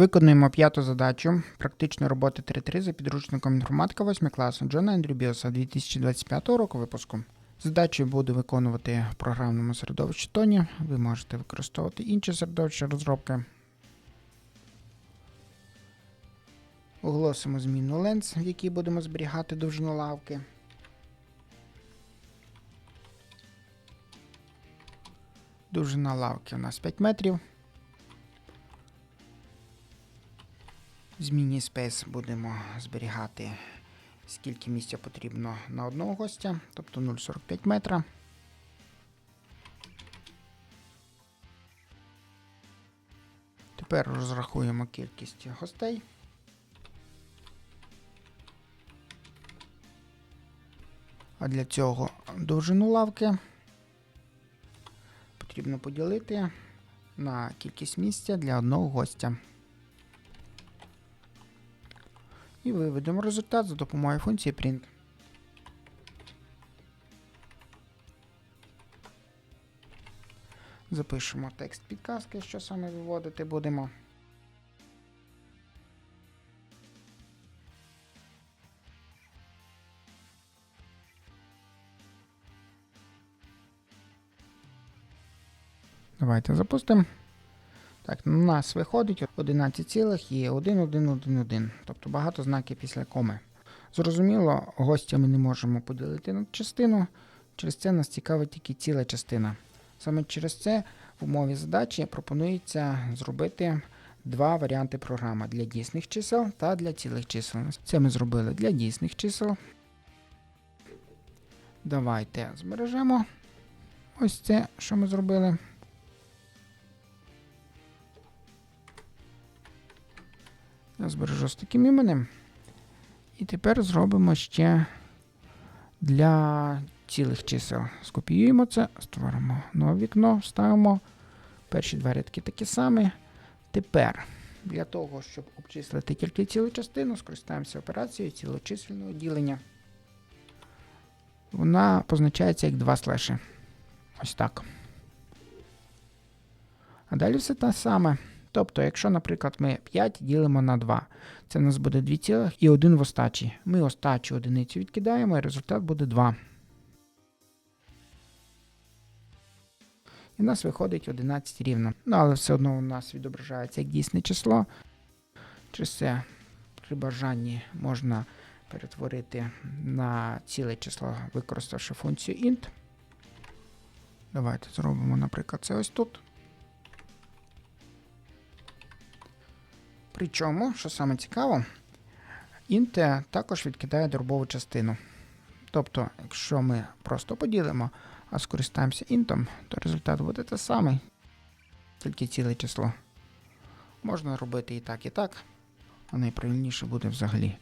Виконуємо п'яту задачу практичної роботи 3.3 за підручником інформатика 8 класу Джона Ендрю Біоса 2025 року випуску. Задачу буду виконувати в програмному середовищі Тоні. Ви можете використовувати інші середовища розробки. Оголосимо зміну Lens, в якій будемо зберігати довжину лавки. Довжина лавки у нас 5 метрів. В зміні Space будемо зберігати, скільки місця потрібно на одного гостя, тобто 0,45 метра. Тепер розрахуємо кількість гостей. А для цього довжину лавки потрібно поділити на кількість місця для одного гостя. І виведемо результат за допомогою функції print. Запишемо текст підказки, що саме виводити будемо. Давайте запустимо. Так, у нас виходить 11,1111, тобто багато знаків після коми. Зрозуміло, гостя ми не можемо поділити на частину, через це нас цікавить тільки ціла частина. Саме через це в умові задачі пропонується зробити два варіанти програми для дійсних чисел та для цілих чисел. Це ми зробили для дійсних чисел. Давайте збережемо ось це, що ми зробили. Я збережу з таким іменем. І тепер зробимо ще для цілих чисел. Скопіюємо це, створимо нове вікно, вставимо. Перші два рядки такі самі. Тепер для того, щоб обчислити тільки цілу частину, скористаємося операцією цілочисельного ділення. Вона позначається як два слеші. Ось так. А далі все те саме. Тобто, якщо, наприклад, ми 5 ділимо на 2, це у нас буде 2 цілих і 1 в остачі. Ми остачу одиницю відкидаємо, і результат буде 2. І в нас виходить 11 рівно. Ну, але все одно у нас відображається як дійсне число. Через це при бажанні можна перетворити на ціле число, використавши функцію int. Давайте зробимо, наприклад, це ось тут. Причому, що саме цікаво, int також відкидає дробову частину. Тобто, якщо ми просто поділимо, а скористаємося інтом, то результат буде те самий, тільки ціле число. Можна робити і так, і так. А найправильніше буде взагалі,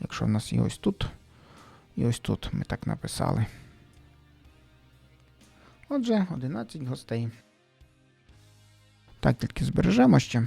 якщо в нас є ось тут, і ось тут ми так написали. Отже, 11 гостей. Так, тільки збережемо ще.